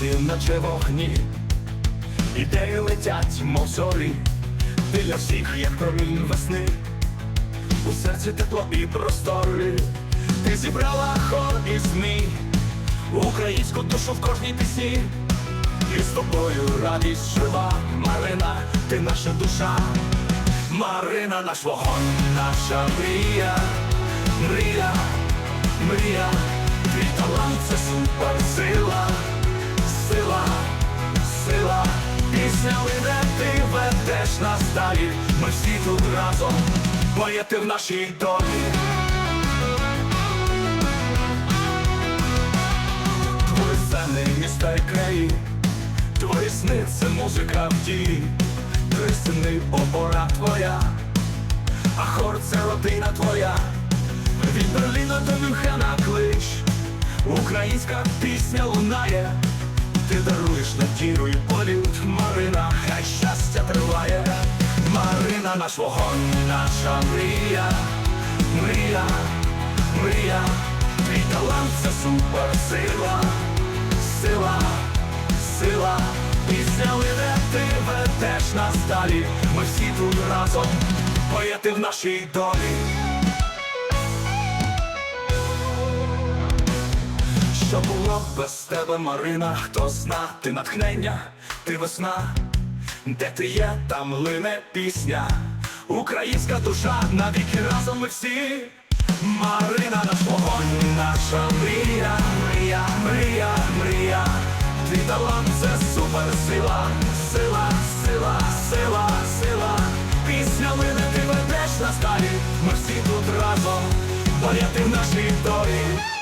наче вогні, ідеї летять, мов зорі, ти для всіх, як промінь весни, у серці тепло і простори, ти зібрала хор і змій, українську душу в кожній пісні, і з тобою радість жива, Марина, ти наша душа, Марина, наш вогонь, наша мрія, мрія, мрія, твій талант це суперсила, ведеш нас далі, ми всі тут разом, поєти в нашій долі. Твої сцени, міста і краї, твої сни це музика в дії, три сини опора твоя, а хор це родина твоя, від Берліна до Мюнхена клич, українська пісня лунає, ти даруєш надію наш вогонь, наша мрія, мрія, мрія, твій талант це суперсила, сила, сила, пісня лине, ти ведеш нас далі, ми всі тут разом, поєти в нашій долі. Що було б без тебе, Марина, хто зна, ти натхнення, ти весна, де ти є, там лине пісня, українська душа, навіки разом ми всі. Марина, наш вогонь, наша мрія, мрія, мрія, мрія, твій талант це суперсила, сила, сила, сила, сила, пісня лине, ти ведеш нас далі, ми всі тут разом, поєти в нашій долі.